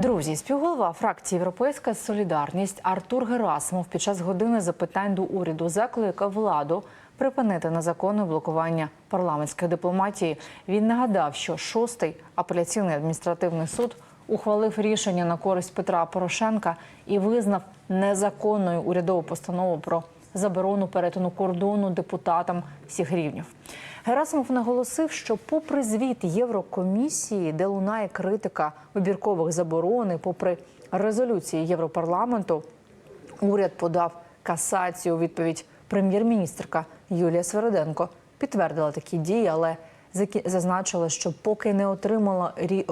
Друзі, співголова фракції Європейська Солідарність Артур Герасимов під час години запитань до уряду закликав владу припинити незаконне блокування парламентської дипломатії. Він нагадав, що шостий апеляційний адміністративний суд ухвалив рішення на користь Петра Порошенка і визнав незаконною урядову постанову про заборону перетину кордону депутатам всіх рівнів. Герасимов наголосив, що, попри звіт Єврокомісії, де лунає критика вибіркових заборон, і попри резолюції Європарламенту, уряд подав касацію. У відповідь прем'єр-міністрка Юлія Свериденко підтвердила такі дії, але зазначила, що поки не отримала е,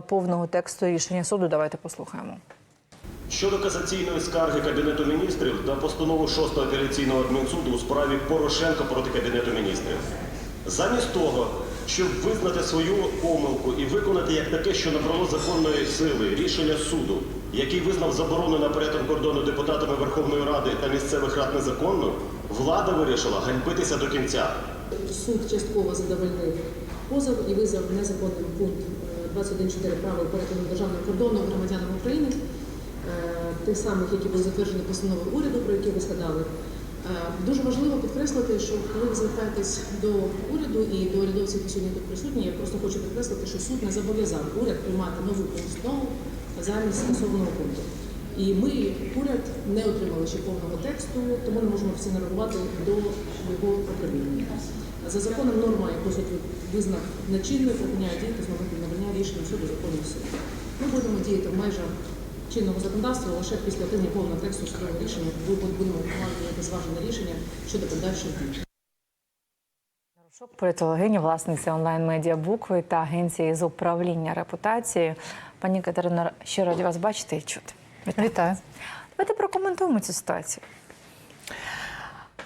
повного тексту рішення суду. Давайте послухаємо. Щодо касаційної скарги Кабінету міністрів та постанови 6-го апеляційного адмінсуду у справі Порошенка проти Кабінету міністрів. Замість того, щоб визнати свою помилку і виконати як таке, що набрало законної сили рішення суду, який визнав заборону на перетин кордону депутатами Верховної Ради та місцевих рад незаконно, влада вирішила ганьбитися до кінця. Суд частково задовольнив позов і визнав незаконним пункт е, 21.4 правил перетину державного кордону громадянам України, е, тих самих, які були затверджені постановою уряду, про які ви згадали. Е, Дуже важливо підкреслити, що коли ви звертаєтесь до уряду і до урядовців, які сьогодні тут присутні, я просто хочу підкреслити, що суд не зобов'язав уряд приймати нову постанову замість скасованого пункту. І ми, уряд, не отримали ще повного тексту, тому не можемо всі реагувати до його оприлюднення. За законом норма, яку суд визнав нечинною, припиняє діяти з моменту набрання рішення суду законів суду. Ми будемо діяти в межах чинного законодавства лише після отримання повного тексту судового рішення. Ми будемо приймати зважене рішення щодо подальших дій. Шок політологиня, власниця онлайн-медіа букви та агенції з управління репутацією. Пані Катерина, ще раді вас бачити і чути. Вітаю. Давайте прокоментуємо цю ситуацію.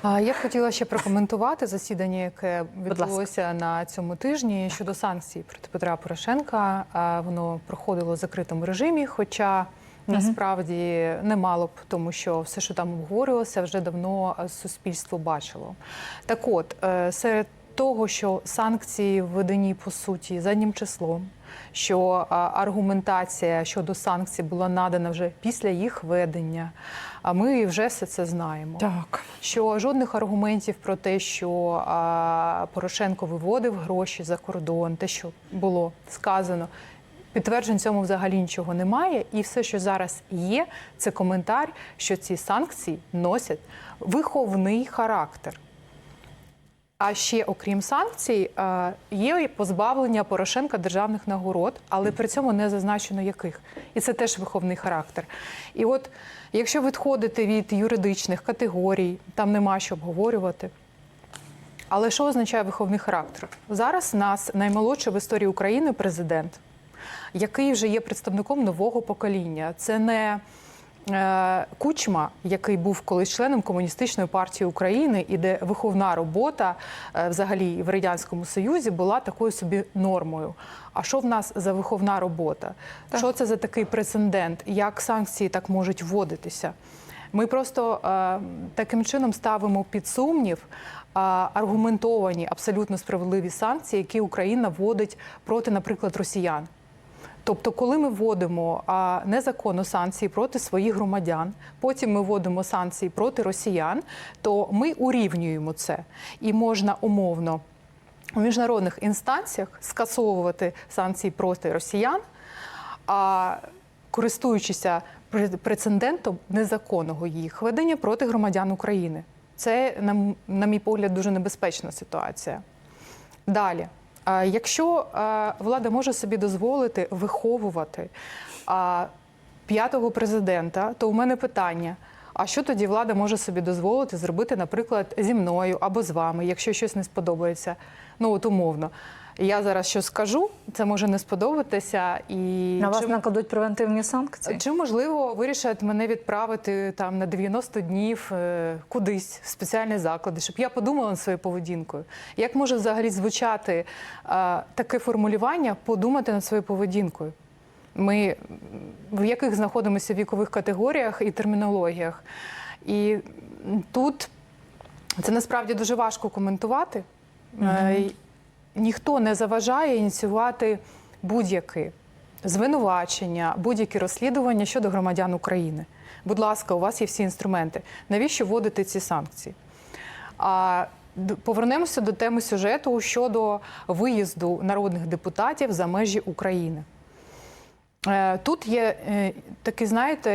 Я б хотіла ще прокоментувати засідання, яке відбулося на цьому тижні щодо санкцій проти Петра Порошенка. Воно проходило в закритому режимі, хоча насправді не мало б, тому що все, що там обговорювалося, вже давно е, суспільство бачило. Так от, е, серед того, що санкції введені по суті заднім числом, що аргументація щодо санкцій була надана вже після їх введення. А ми вже все це знаємо. Так. Що жодних аргументів про те, що Порошенко виводив гроші за кордон, те, що було сказано. Підтверджень цьому взагалі нічого немає, і все, що зараз є, це коментар, що ці санкції носять виховний характер. А ще, окрім санкцій, е, є позбавлення Порошенка державних нагород, але при цьому не зазначено яких. І це теж виховний характер. І от, якщо відходити від юридичних категорій, там нема що обговорювати. Але що означає виховний характер? Зараз нас наймолодший в історії України президент, який вже є представником нового покоління. Це не е, Кучма, який був колись членом комуністичної партії України, і де виховна робота е, взагалі в радянському союзі була такою собі нормою. А що в нас за виховна робота? Що це за такий прецедент? Як санкції так можуть вводитися? Ми просто е, таким чином ставимо під сумнів е, аргументовані, абсолютно справедливі санкції, які Україна вводить проти, наприклад, росіян. Тобто, коли ми вводимо а, незаконно санкції проти своїх громадян, потім ми вводимо санкції проти росіян, то ми урівнюємо це і можна умовно у міжнародних інстанціях скасовувати санкції проти росіян, а користуючися прецедентом незаконного їх ведення проти громадян України. Це, на, мій погляд, дуже небезпечна ситуація. Далі, якщо влада може собі дозволити виховувати п'ятого президента, то у мене питання: а що тоді влада може собі дозволити зробити, наприклад, зі мною або з вами, якщо щось не сподобається? Ну от умовно. Я зараз щось скажу, це може не сподобатися, і На вас чи- накладуть превентивні санкції? чи можливо вирішать мене відправити там на 90 днів е, кудись в спеціальні заклади, щоб я подумала над своєю поведінкою? Як може взагалі звучати е, таке формулювання подумати над своєю поведінкою? Ми в яких знаходимося вікових категоріях і термінологіях? І тут це насправді дуже важко коментувати. Е, й- Ніхто не заважає ініціювати будь-який звинувачення, будь-які розслідування щодо громадян України. Будь ласка, у вас є всі інструменти. Навіщо вводити ці санкції? А повернемося до теми сюжету щодо виїзду народних депутатів за межі України. Е, Тут є е, такий, знаєте,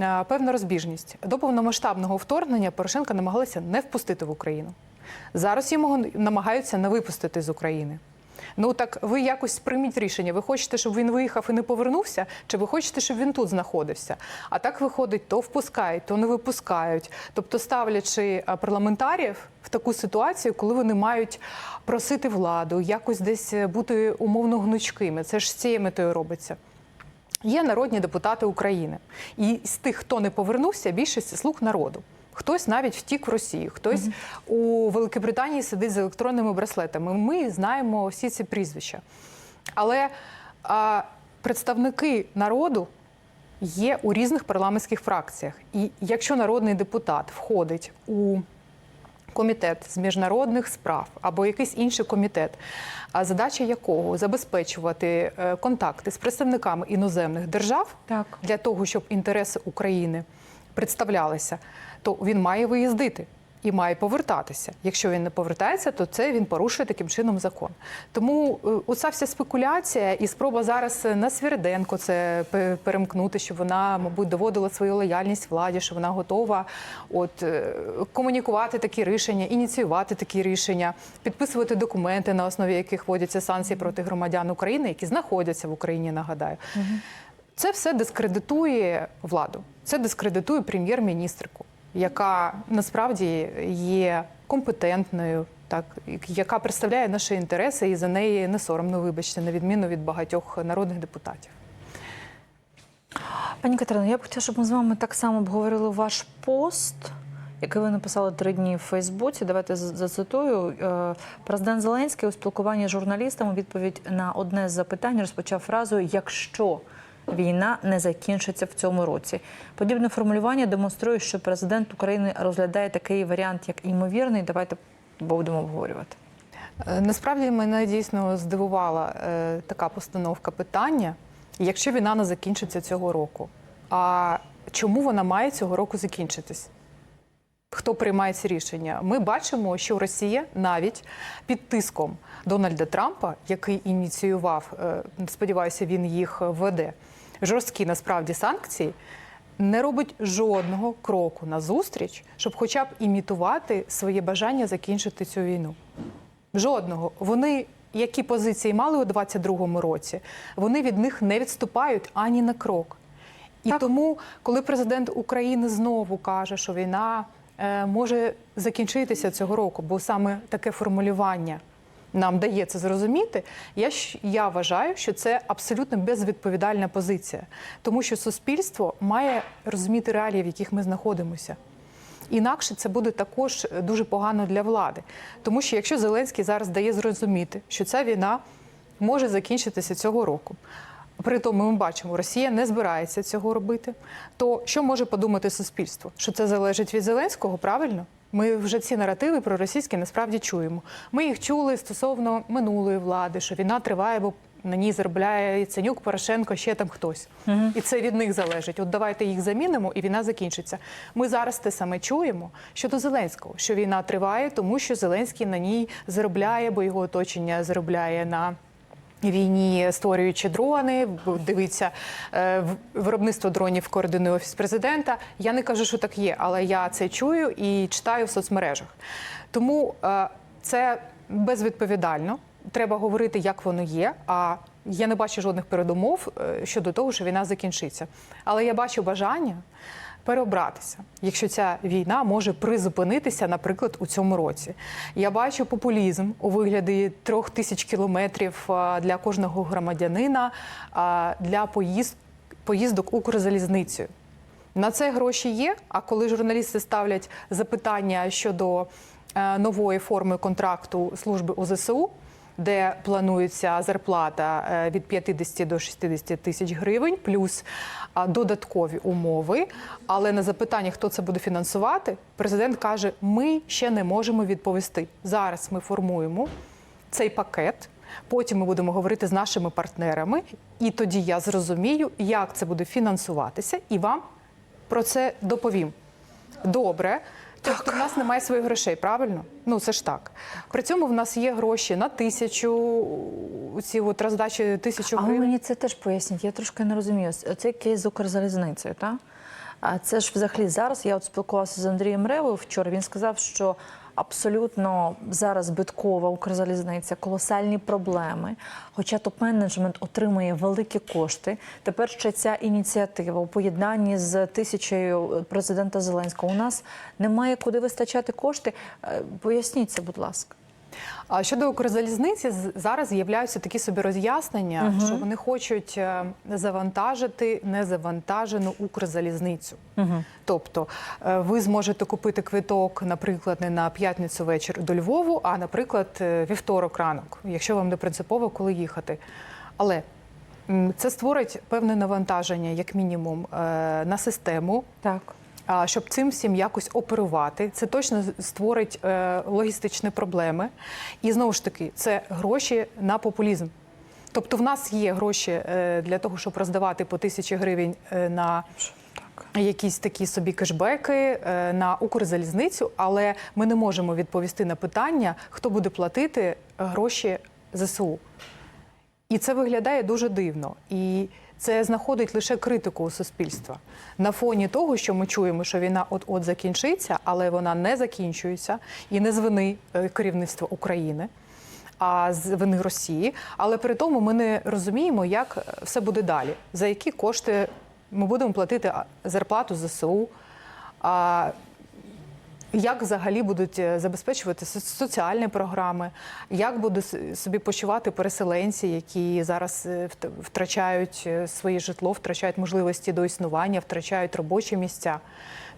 е, певна розбіжність. До повномасштабного вторгнення Порошенка намагалися не впустити в Україну. Зараз його намагаються не випустити з України. Ну так ви якось прийміть рішення. Ви хочете, щоб він виїхав і не повернувся, чи ви хочете, щоб він тут знаходився? А так виходить, то впускають, то не випускають. Тобто, ставлячи е, парламентарів в таку ситуацію, коли вони мають просити владу, якось десь е, бути умовно гнучкими. Це ж з цією метою робиться. Є народні депутати України, і з тих, хто не повернувся, більшість слуг народу. Хтось навіть втік в Росію, хтось у Великобританії сидить з електронними браслетами. Ми знаємо всі ці прізвища. Але а, представники народу є у різних парламентських фракціях. І якщо народний депутат входить у комітет з міжнародних справ або якийсь інший комітет, а задача якого забезпечувати е, контакти з представниками іноземних держав Так. для того, щоб інтереси України представлялися, то він має виїздити. І має повертатися. Якщо він не повертається, то це він порушує таким чином закон. Тому е, оця вся спекуляція і спроба зараз на Свіриденко це перемкнути, щоб вона, мабуть, доводила свою лояльність владі, що вона готова от е, комунікувати такі рішення, ініціювати такі рішення, підписувати документи, на основі яких вводяться санкції проти громадян України, які знаходяться в Україні. Нагадаю, це все дискредитує владу. Це дискредитує прем'єр-міністрку, яка насправді є компетентною, так яка представляє наші інтереси, і за неї не соромно, вибачте, на відміну від багатьох народних депутатів. Пані Катерино, я б хотіла, щоб ми з вами так само обговорили ваш пост, який ви написали три дні в Фейсбуці. Давайте зацитую. Е, Президент Зеленський у спілкуванні з журналістами відповідь на одне з запитань розпочав фразою Якщо війна не закінчиться в цьому році. Подібне формулювання демонструє, що президент України розглядає такий варіант як імовірний. Давайте будемо обговорювати. Е, Насправді мене дійсно здивувала е, така постановка питання, якщо війна не закінчиться цього року. А чому вона має цього року закінчитись? Хто приймає ці рішення? Ми бачимо, що Росія навіть під тиском Дональда Трампа, який ініціював, е, сподіваюся, він їх введе, жорсткі насправді санкції, не робить жодного кроку назустріч, щоб хоча б імітувати своє бажання закінчити цю війну. Жодного. Вони які позиції мали у 22-му році, вони від них не відступають ані на крок. І Так. тому, коли президент України знову каже, що війна е, може закінчитися цього року, бо саме таке формулювання нам дає це зрозуміти, я, я вважаю, що це абсолютно безвідповідальна позиція, тому що суспільство має розуміти реалії, в яких ми знаходимося. Інакше це буде також дуже погано для влади. Тому що якщо Зеленський зараз дає зрозуміти, що ця війна може закінчитися цього року. При тому ми бачимо, Росія не збирається цього робити. То що може подумати суспільство? Що це залежить від Зеленського? Правильно? Ми вже ці наративи про російські насправді чуємо. Ми їх чули стосовно минулої влади, що війна триває, бо на ній заробляє Яценюк, Порошенко, ще там хтось. І це від них залежить. От давайте їх замінимо, і війна закінчиться. Ми зараз те саме чуємо щодо Зеленського, що війна триває, тому що Зеленський на ній заробляє, бо його оточення заробляє на. Війні створюючи дрони, бо дивіться е, виробництво дронів координує офіс президента. Я не кажу, що так є, але я це чую і читаю в соцмережах. Тому е, це безвідповідально. Треба говорити, як воно є. А я не бачу жодних передумов е, щодо того, що війна закінчиться. Але я бачу бажання переобратися, якщо ця війна може призупинитися, наприклад, у цьому році. Я бачу популізм у вигляді трьох тисяч кілометрів для кожного громадянина для поїзд, поїздок Укрзалізницею. На це гроші є. А коли журналісти ставлять запитання щодо е, нової форми контракту служби УЗСУ, де планується зарплата е, від 50 до 60 тисяч гривень, плюс додаткові умови. Але на запитання, хто це буде фінансувати, президент каже: ми ще не можемо відповісти. Зараз ми формуємо цей пакет. Потім ми будемо говорити з нашими партнерами, і тоді я зрозумію, як це буде фінансуватися, і вам про це доповім. Добре. Тобто в нас немає своїх грошей, правильно? Ну це ж так. При цьому в нас є гроші на тисячу, ці от роздачі тисячу А ви мені це теж поясніть. Я трошки не розумію. Це кейс з Укрзалізницею, так? А це ж взагалі зараз. Я от спілкувалася з Андрієм Ревою вчора. Він сказав, що абсолютно зараз збиткова Укрзалізниця, колосальні проблеми. Хоча топ-менеджмент отримує великі кошти. Тепер ще ця ініціатива у поєднанні з тисячею президента Зеленського. У нас немає куди вистачати кошти. Поясніться, Поясніть це, будь ласка. А щодо Укрзалізниці, зараз з'являються такі собі роз'яснення, що вони хочуть е, завантажити незавантажену Укрзалізницю. Тобто е, ви зможете купити квиток, наприклад, не на п'ятницю вечір до Львову, а, наприклад, е, вівторок ранок, якщо вам не принципово коли їхати. Але це створить певне навантаження, як мінімум, на систему. Так. Щоб цим всім якось оперувати. Це точно створить е, логістичні проблеми. І знову ж таки, це гроші на популізм. Тобто, в нас є гроші е, для того, щоб роздавати по тисячі гривень е, на якісь такі собі кешбеки на Укрзалізницю, але ми не можемо відповісти на питання, хто буде платити гроші ЗСУ. І це виглядає дуже дивно. І це знаходить лише критику у суспільства на фоні того, що ми чуємо, що війна от-от закінчиться, але вона не закінчується і не з вини е, керівництва України, а з вини Росії. Але при тому ми не розуміємо, як е, все буде далі, за які кошти ми будемо платити зарплату ЗСУ. Як взагалі будуть е, забезпечувати соціальні програми, як будуть собі почувати переселенці, які зараз е, втрачають е, своє житло, втрачають можливості до існування, втрачають робочі місця.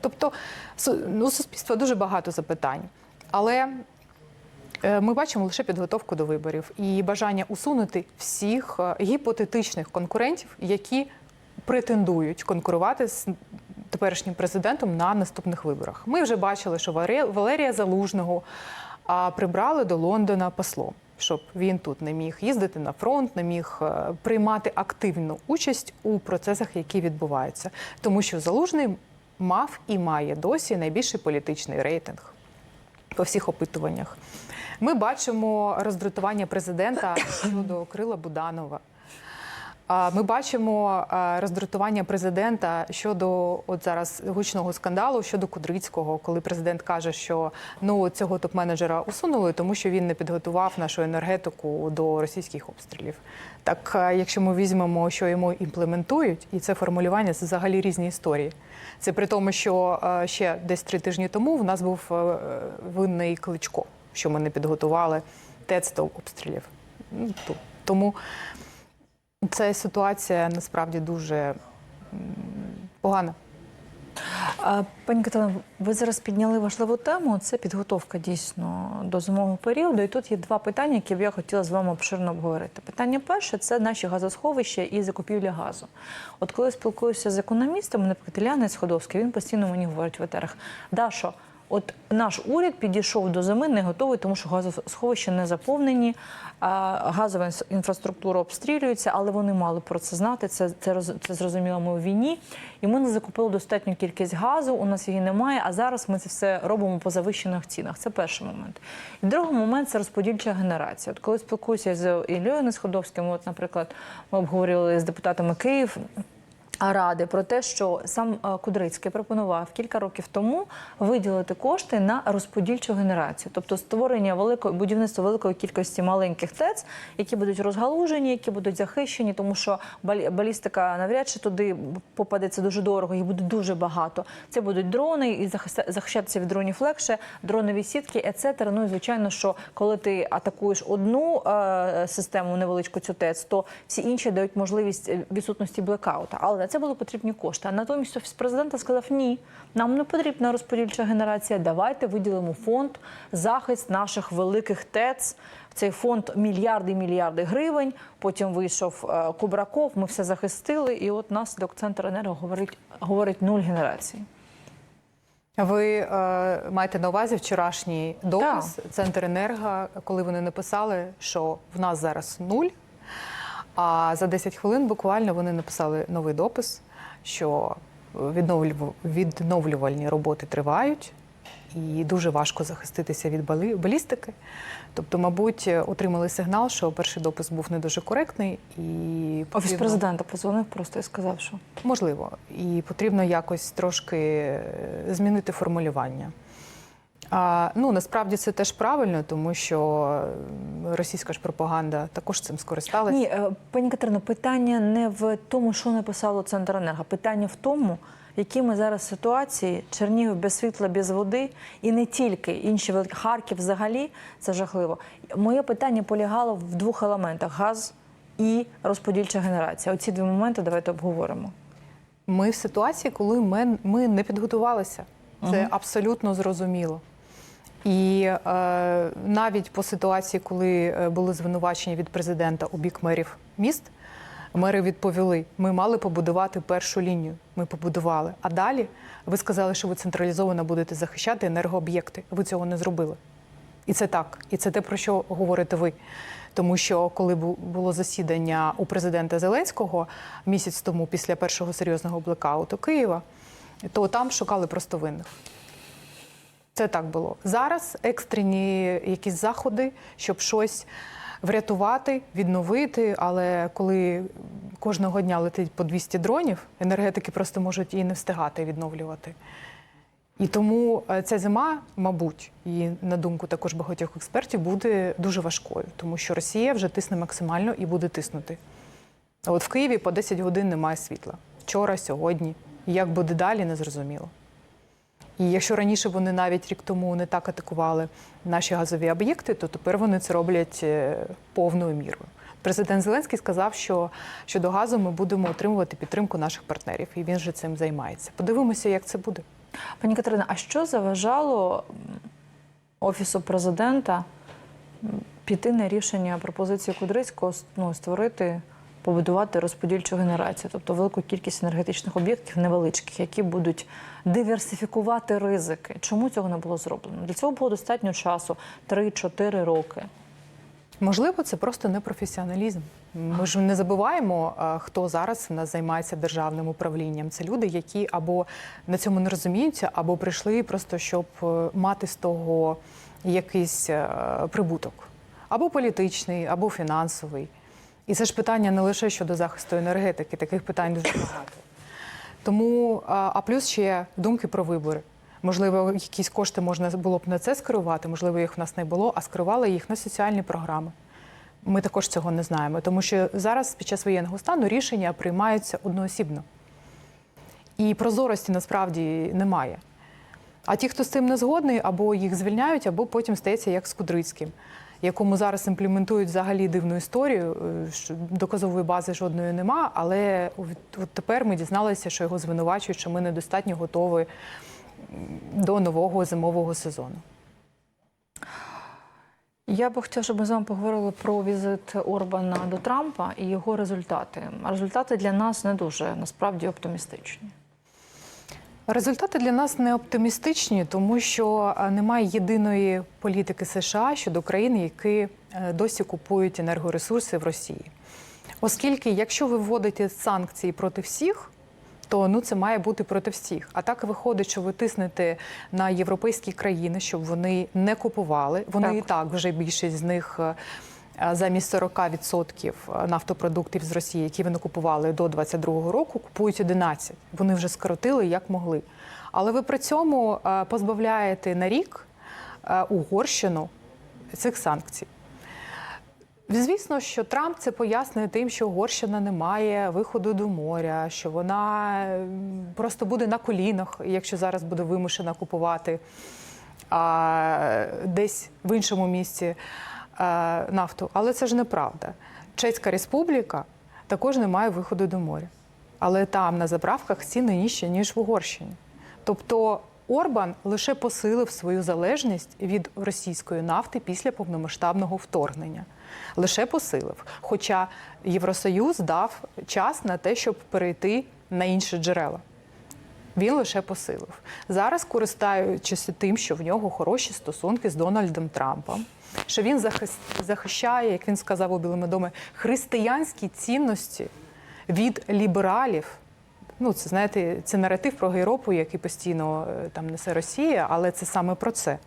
Тобто ну, суспільства дуже багато запитань. Але ми бачимо лише підготовку до виборів і бажання усунути всіх гіпотетичних конкурентів, які претендують конкурувати з теперішнім президентом на наступних виборах. Ми вже бачили, що Валерія Залужного прибрали до Лондона послом, щоб він тут не міг їздити на фронт, не міг е, приймати активну участь у процесах, які відбуваються, тому що Залужний мав і має досі найбільший політичний рейтинг по всіх опитуваннях. Ми бачимо роздратування президента щодо Крила Буданова. Ми бачимо роздратування президента щодо от зараз гучного скандалу щодо Кудрицького, коли президент каже, що ну цього топ-менеджера усунули, тому що він не підготував нашу енергетику до російських обстрілів. Так, якщо ми візьмемо, що йому імплементують, і це формулювання це взагалі різні історії. Це при тому, що ще десь три тижні тому в нас був винний кличко, що ми не підготували ТЕЦ до обстрілів. Ну, Тому ця ситуація насправді дуже погана. Пані Катерина, ви зараз підняли важливу тему. Це підготовка дійсно до зимового періоду. І тут є два питання, які б я хотіла з вами обширно обговорити. Питання перше це наші газосховища і закупівля газу. От коли спілкуюся з економістами, наприклад, Іляна Сходовський, він постійно мені говорить в етерах, Дашо, От наш уряд підійшов до зими не готовий, тому що газосховища не заповнені, газова інфраструктура обстрілюється, але вони мали про це знати. Це, це, це зрозуміло ми у війні. І ми не закупили достатню кількість газу. У нас її немає. А зараз ми це все робимо по завищених цінах. Це перший момент. І другий момент це розподільча генерація. От коли спілкуюся з Іллею Несходовським, от, наприклад, ми обговорювали з депутатами Київ. Ради про те, що сам е, Кудрицький пропонував кілька років тому виділити кошти на розподільчу генерацію, тобто створення великої будівництво великої кількості маленьких ТЕЦ, які будуть розгалужені, які будуть захищені, тому що балі- балістика навряд чи туди попаде це дуже дорого, їх буде дуже багато. Це будуть дрони, і захищатися від дронів легше, дронові сітки, ецетера. Ну і звичайно, що коли ти атакуєш одну е, систему невеличку цю ТЕЦ, то всі інші дають можливість е, відсутності блекаута. Але це були потрібні кошти. А натомість офіс президента сказав: ні, нам не потрібна розподільча генерація. Давайте виділимо фонд захист наших великих ТЕЦ. Цей фонд мільярди і мільярди гривень. Потім вийшов е, Кубраков. Ми все захистили. І от наслідок центр енерго говорить говорить нуль генерації. Ви е, маєте на увазі вчорашній допис Центр Енерго, коли вони написали, що в нас зараз нуль. А за 10 хвилин буквально вони написали новий допис, що відновлюв- відновлювальні роботи тривають, і дуже важко захиститися від балістики. Тобто, мабуть, отримали сигнал, що перший допис був не дуже коректний і Офіс президента позвонив просто і сказав, що Можливо, і потрібно якось трошки е, змінити формулювання. А, ну насправді це теж правильно, тому що російська ж пропаганда також цим скористалася. ні, е, пані Катерино, питання не в тому, що написало Центренерго. Питання в тому, які ми зараз ситуації Чернігів без світла, без води, і не тільки інші великі Харків взагалі це жахливо. Моє питання полягало в двох елементах: газ і розподільча генерація. Оці дві моменти давайте обговоримо. Ми в ситуації, коли ми, ми не підготувалися. Це абсолютно зрозуміло. І е, навіть по ситуації, коли е, були звинувачення від президента у бік мерів міст, мери відповіли: ми мали побудувати першу лінію. Ми побудували. А далі ви сказали, що ви централізовано будете захищати енергооб'єкти. Ви цього не зробили. І це так. І це те, про що говорите ви. Тому що коли було засідання у президента Зеленського місяць тому, після першого серйозного блекауту Києва, то там шукали просто винних. Це так було. Зараз екстрені якісь заходи, щоб щось врятувати, відновити. Але коли кожного дня летить по 200 дронів, енергетики просто можуть і не встигати відновлювати. І тому е, ця зима, мабуть, і на думку також багатьох експертів, буде дуже важкою, тому що Росія вже тисне максимально і буде тиснути. От в Києві по 10 годин немає світла. Вчора, сьогодні. Як буде далі, незрозуміло. І якщо раніше вони навіть рік тому не так атакували наші газові об'єкти, то тепер вони це роблять е, повною мірою. Президент Зеленський сказав, що щодо газу ми будемо отримувати підтримку наших партнерів, і він же цим займається. Подивимося, як це буде. Пані Катерина, а що заважало офісу президента піти на рішення пропозиції Кудрицького ну, створити, побудувати розподільчу генерацію, тобто велику кількість енергетичних об'єктів невеличких, які будуть диверсифікувати ризики? Чому цього не було зроблено? Для цього було достатньо часу 3-4 роки. Можливо, це просто непрофесіоналізм. Ми ж не забуваємо, хто зараз в нас займається державним управлінням. Це люди, які або на цьому не розуміються, або прийшли просто щоб е, мати з того якийсь е, прибуток, або політичний, або фінансовий. І це ж питання не лише щодо захисту енергетики, таких питань дуже багато. Тому, а плюс ще думки про вибори. Можливо, якісь кошти можна було б на це скерувати, можливо, їх в нас не було, а скерували їх на соціальні програми. Ми також цього не знаємо, тому що зараз під час воєнного стану рішення приймаються одноосібно. І прозорості насправді немає. А ті, хто з цим не згодний, або їх звільняють, або потім стається як з Кудрицьким, якому зараз імплементують взагалі дивну історію. е, що доказової бази жодної нема. Але от тепер ми дізналися, що його звинувачують, що ми недостатньо готові до нового зимового сезону. Я би хотіла, щоб ми з вами поговорили про візит Орбана до Трампа і його результати. Результати для нас не дуже насправді оптимістичні. Результати для нас не оптимістичні, тому що е, немає єдиної політики США щодо країн, які е, досі купують енергоресурси в Росії. Оскільки, якщо ви вводите санкції проти всіх, то ну це має бути проти всіх. А так виходить, що ви тиснете на європейські країни, щоб вони не купували. Вони Так. і так вже більшість з них. Е, е, Замість 40% нафтопродуктів з Росії, які вони купували до 22-го року, купують 11. Вони вже скоротили як могли. Але ви при цьому е, позбавляєте на рік е, Угорщину цих санкцій. Звісно, що Трамп це пояснює тим, що Угорщина не має виходу до моря, що вона просто буде на колінах, якщо зараз буде вимушена купувати а, десь в іншому місці нафту. Але це ж неправда. Чеська республіка також не має виходу до моря. Але там на заправках ціни нижчі, ніж в Угорщині. Тобто Орбан лише посилив свою залежність від російської нафти після повномасштабного вторгнення. Лише посилив. Хоча Євросоюз дав час на те, щоб перейти на інші джерела. Він лише посилив. Зараз, користуючись тим, що в нього хороші стосунки з Дональдом Трампом, що він захищає, як він сказав у Білому домі, християнські цінності від лібералів. Ну, це знаєте, це наратив про Європу, який постійно е, там несе Росія, але це саме про це.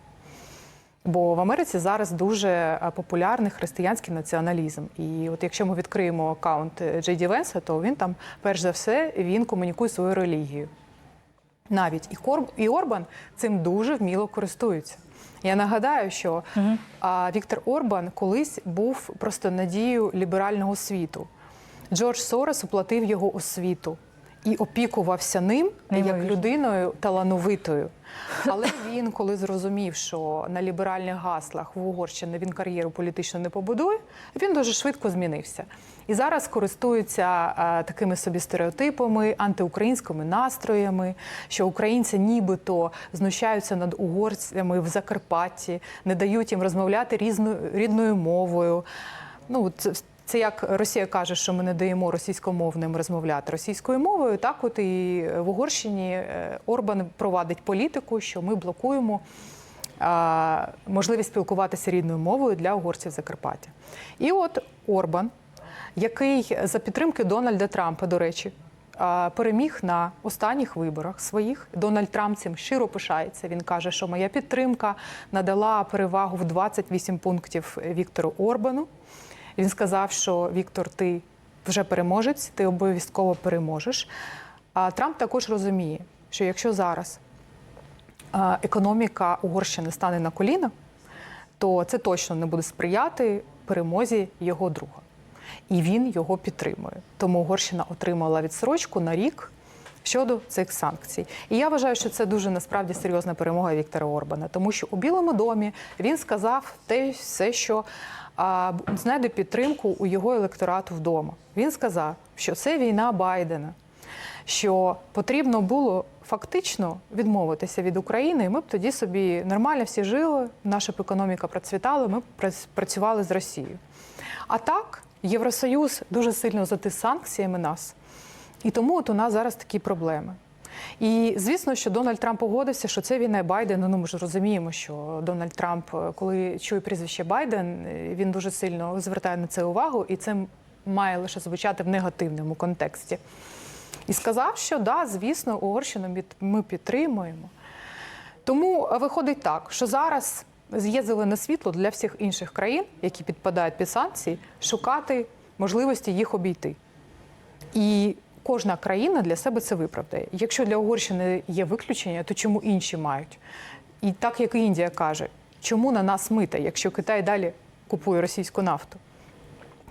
Бо в Америці зараз дуже е, популярний християнський націоналізм. І от якщо ми відкриємо аккаунт е, Джей Ді Венса, то він там, перш за все, він комунікує свою релігію. Навіть і, Корб, і Орбан цим дуже вміло користується. Я нагадаю, що угу. Віктор Орбан колись був просто надією ліберального світу. Джордж Сорос оплатив його освіту і опікувався ним як людиною талановитою. Але він, коли зрозумів, що на ліберальних гаслах в Угорщині він кар'єру політично не побудує, він дуже швидко змінився. І зараз користується е, такими собі стереотипами, антиукраїнськими настроями, що українці нібито знущаються над угорцями в Закарпатті, не дають їм розмовляти різною рідною мовою. Ну, це, це як Росія каже, що ми не даємо російськомовним розмовляти російською мовою. Так, от і в Угорщині е, Орбан провадить політику, що ми блокуємо можливість спілкуватися рідною мовою для угорців Закарпаття. І от Орбан, який за підтримки Дональда Трампа, до речі, переміг на останніх виборах своїх. Дональд Трамп цим щиро пишається. Він каже, що моя підтримка надала перевагу в 28 пунктів Віктору Орбану. Він сказав, що Віктор, ти вже переможець, ти обов'язково переможеш. А Трамп також розуміє, що якщо зараз економіка Угорщини стане на коліна, то це точно не буде сприяти перемозі його друга. І він його підтримує. Тому Угорщина отримала відсрочку на рік щодо цих санкцій. І я вважаю, що це дуже насправді серйозна перемога Віктора Орбана, тому що у Білому домі він сказав те все, що знайде підтримку у його електорату вдома. Він сказав, що це війна Байдена що потрібно було фактично відмовитися від України, і ми б тоді собі нормально всі жили, наша б економіка процвітала, ми б працювали з Росією. А так, Євросоюз дуже сильно затис санкціями нас, і тому от у нас зараз такі проблеми. І звісно, що Дональд Трамп погодився, що це війна Байдена. Ну ми ж розуміємо, що Дональд Трамп, е, коли чує прізвище Байден, е, він дуже сильно звертає на це увагу, і це має лише звучати в негативному контексті. І сказав, що да, звісно, Угорщину ми- ми підтримуємо. Тому е, виходить так, що зараз є зелене світло для всіх інших країн, які підпадають під санкції, шукати можливості їх обійти. І кожна країна для себе це виправдає. Якщо для Угорщини є виключення, то чому інші мають? І так як і Індія каже, чому на нас мита, якщо Китай далі купує російську нафту?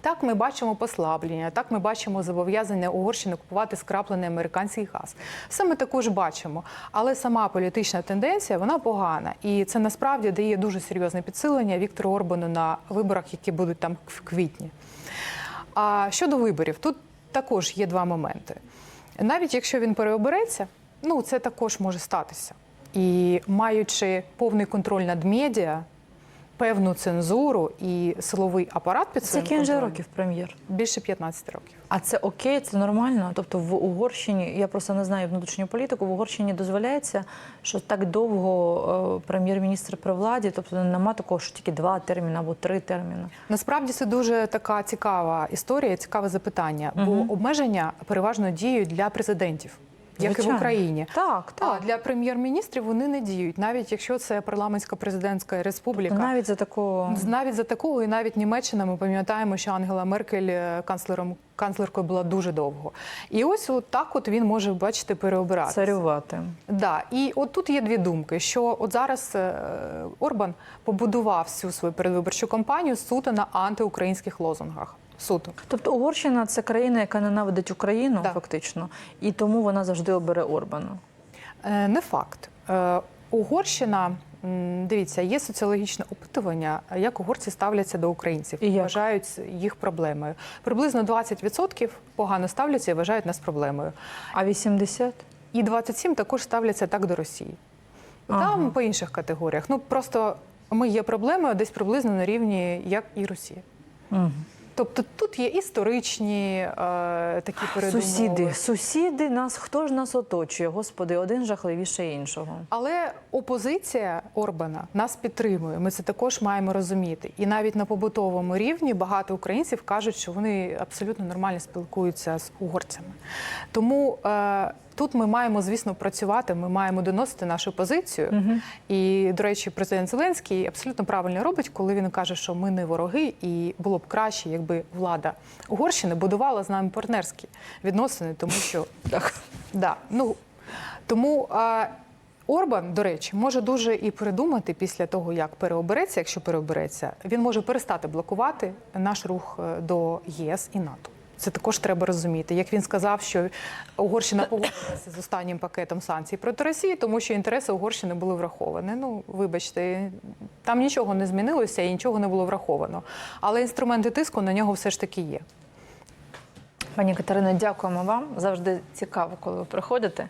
Так, ми бачимо послаблення, так ми бачимо зобов'язання Угорщини купувати скраплений американський газ. Все ми також бачимо. Але сама політична тенденція вона погана. І це насправді дає дуже серйозне підсилення Віктору Орбану на виборах, які будуть там в квітні. А щодо виборів, тут також є два моменти. Навіть якщо він переобереться, ну це також може статися. І маючи повний контроль над медіа, певну цензуру і силовий апарат під своїм Скільки він же контролем, років прем'єр? більше 15 років. А це окей, це нормально. Тобто в Угорщині, я просто не знаю внутрішню політику, в Угорщині дозволяється, що так довго е, прем'єр-міністр при владі, тобто нема такого, що тільки два терміни або три терміни. Насправді це дуже така цікава історія, цікаве запитання, бо обмеження переважно діють для президентів. Як і в Україні. Так, так. А для прем'єр-міністрів вони не діють, навіть якщо це парламентська президентська республіка. Навіть за такого Навіть за такого, і навіть Німеччина, ми пам'ятаємо, що Ангела Меркель е, канцлером канцлеркою була дуже довго. І ось от так от він може, бачите, переобиратися. царювати. Да, і от тут є дві думки: що от зараз е, Орбан побудував всю свою передвиборчу кампанію суто на антиукраїнських лозунгах. Суто. Тобто Угорщина це країна, яка ненавидить Україну, Да. фактично, і тому вона завжди обере Орбана. Е, Не факт. Е, Угорщина, дивіться, є соціологічне опитування, як угорці ставляться до українців І як? вважають їх проблемою. Приблизно 20% погано ставляться і вважають нас проблемою. А 80? І 27% також ставляться так до Росії. Там Ага. по інших категоріях. Ну просто ми є проблемою десь приблизно на рівні, як і Росія. Угу. Тобто тут є історичні е, такі передумови. Сусіди, сусіди, нас хто ж нас оточує? Господи, один жахливіше іншого. Але опозиція Орбана нас підтримує. Ми це також маємо розуміти. І навіть на побутовому рівні багато українців кажуть, що вони абсолютно нормально спілкуються з угорцями. Тому е, тут ми маємо, звісно, працювати. Ми маємо доносити нашу позицію. І, до речі, президент Зеленський абсолютно правильно робить, коли він каже, що ми не вороги, і було б краще, якби влада Угорщини будувала з нами партнерські відносини, тому що Так. Да. Ну, тому а, Орбан, до речі, може дуже і передумати після того, як переобереться, якщо переобереться, він може перестати блокувати наш рух е, до ЄС і НАТО. Це також треба розуміти. Як він сказав, що Угорщина погодилася з останнім пакетом санкцій проти Росії, тому що інтереси Угорщини були враховані. Ну, вибачте, там нічого не змінилося і нічого не було враховано. Але інструменти тиску на нього все ж таки є. Пані Катерино, дякуємо вам. Завжди цікаво, коли ви приходите.